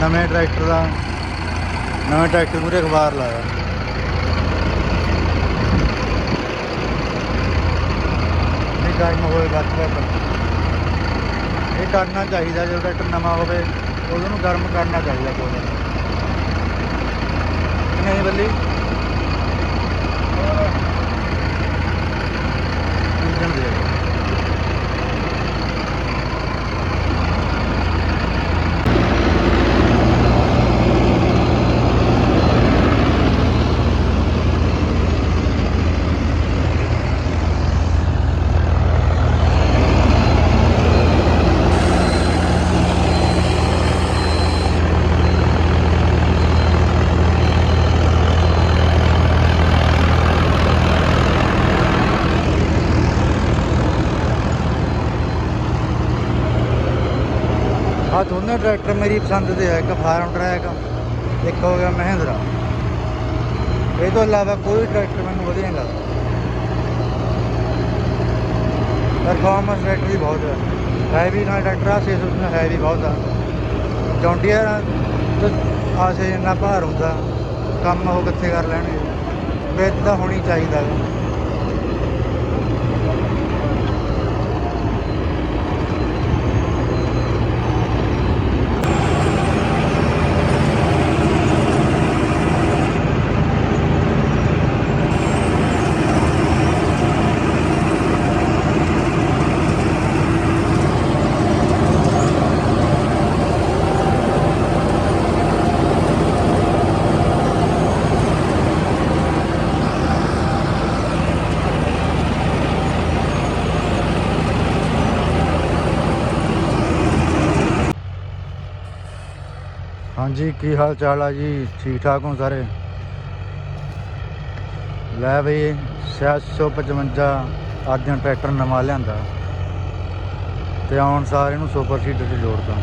ਨਵੇਂ ਟਰੈਕਟਰ ਦਾ, ਨਵੇਂ ਟਰੈਕਟਰ ਪੂਰੇ ਅਖਬਾਰ ਲਾਇਆ। ਇਹ ਗਰਮ ਹੋਏ ਬੱਤ ਇਹ ਕਰਨਾ ਚਾਹੀਦਾ, ਜਦੋਂ ਟਰੈਕਟਰ ਨਵਾਂ ਹੋਵੇ ਉਹਨੂੰ ਗਰਮ ਕਰਨਾ ਚਾਹੀਦਾ ਕੋਲ ਨਹੀਂ ਬੱਲੀ ਇੰਜਨ ਦੇ ਆ ਦੋਨੇ ਟਰੈਕਟਰ ਮੇਰੀ ਪਸੰਦ ਦੇ ਆ, ਇੱਕ ਫਾਰਮ ਟਰੈਕ, ਇੱਕ ਹੋ ਗਿਆ ਮਹਿੰਦਰਾ। ਇਹ ਤੋਂ ਇਲਾਵਾ ਕੋਈ ਟਰੈਕਟਰ ਮੈਨੂੰ ਵਧੀਆ ਨਹੀਂ ਲੱਗਦਾ। ਪਰਫਾਰਮੈਂਸ ਟਰੈਕਟਰ ਦੀ ਬਹੁਤ ਹੈ ਹੈਵੀ ਨਾਲ ਟਰੈਕਟਰ ਆ 600 ਨਾਲ ਹੈਵੀ ਬਹੁਤ ਆ। ਜੌਂਡੀਅਰ ਆਸੇ ਇੰਨਾ ਭਾਰ ਹੁੰਦਾ, ਕੰਮ ਉਹ ਕਿੱਥੇ ਕਰ ਲੈਣਗੇ? ਵਿੱਚ ਤਾਂ ਹੋਣੀ ਚਾਹੀਦਾ। ਗਾ। ਹਾਂਜੀ, ਕੀ ਹਾਲ ਚਾਲ ਆ ਜੀ? ਠੀਕ ਠਾਕ ਹੋ ਸਾਰੇ? ਲੈ ਬਈ 755 ਅਰਜਨ ਟਰੈਕਟਰ ਨਵਾਂ ਲਿਆਂਦਾ ਤੇ ਆਉਣ ਸਾਰ ਇਹਨੂੰ ਸੁਪਰ ਸੀਡਰ 'ਚ ਜੋੜਦਾ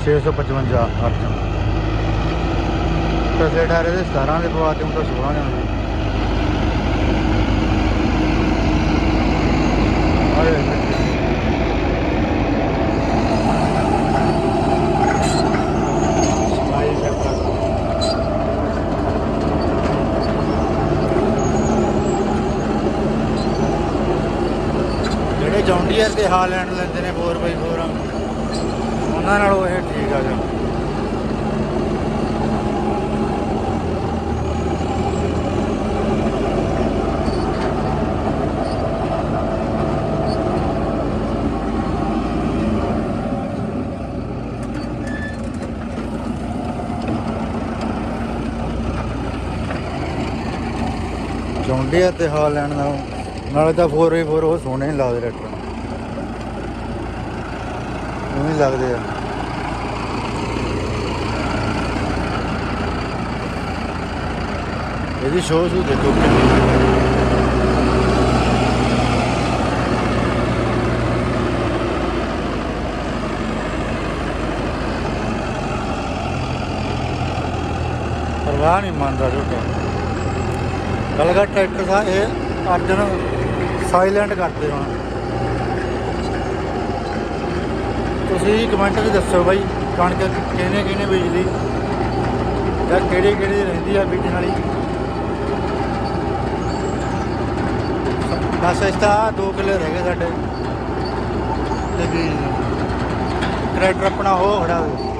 655 ਅਰਜਨ ਪਿਛਲੇ ਟਾਇਰ ਇਹਦੇ 17 ਦੇ ਪਵਾ ਤੇ ਹੁਣ ਤਾਂ 16 ਦੇ ਆਉਂਦੇ ਜੌਂਡੀਅਰ ਦੇ ਹਾਲੈਂਡ ਲੈਂਦੇ ਨੇ 4x4 ਉਹਨਾਂ ਨਾਲੋਂ ਇਹ ਠੀਕ ਆ ਜੀ ਜੌਂਡੀਅਰ ਤੇ ਹਾਲੈਂਡ ਨਾਲੋਂ ਨਾਲੇ ਤਾਂ 4x4 ਉਹ ਸੋਹਣੇ ਨਹੀਂ ਲੱਗਦੇ ਟਰੈਕਟਰ ਉਹ ਨਹੀਂ ਲੱਗਦੇ ਆ। ਇਹਦੀ ਸ਼ੋਅ ਸ਼ੂ ਦੇਖੋ ਕਿੰਨੀ। ਪਰਵਾਹ ਨਹੀਂ ਮੰਨਦਾ ਝੋਟਾ ਗਲਗਾ ਟਰੈਕਟਰ ਦਾ ਇਹ ਅਰਜਨ ਸਾਇਲੈਂਟ ਕਰਦੇ ਹੁਣ। ਤੁਸੀਂ ਕਮੈਂਟ ਵਿੱਚ ਦੱਸੋ ਬਾਈ, ਕਣਕ ਕਿਹਨੇ ਕਿਹਨੇ ਬੀਜਦੀ? ਜਾਂ ਕਿਹੜੀ ਕਿਹੜੀ ਰਹਿੰਦੀ ਆ ਬੀਜਣ ਵਾਲੀ? ਬਸ ਇਸ ਤਾਂ ਦੋ ਕਿੱਲੇ ਰਹਿ ਗਏ ਸਾਡੇ। ਤੇ ਬੀਜ ਟਰੈਕਟਰ ਆਪਣਾ ਉਹ ਖੜਾ ਹੋਇਆ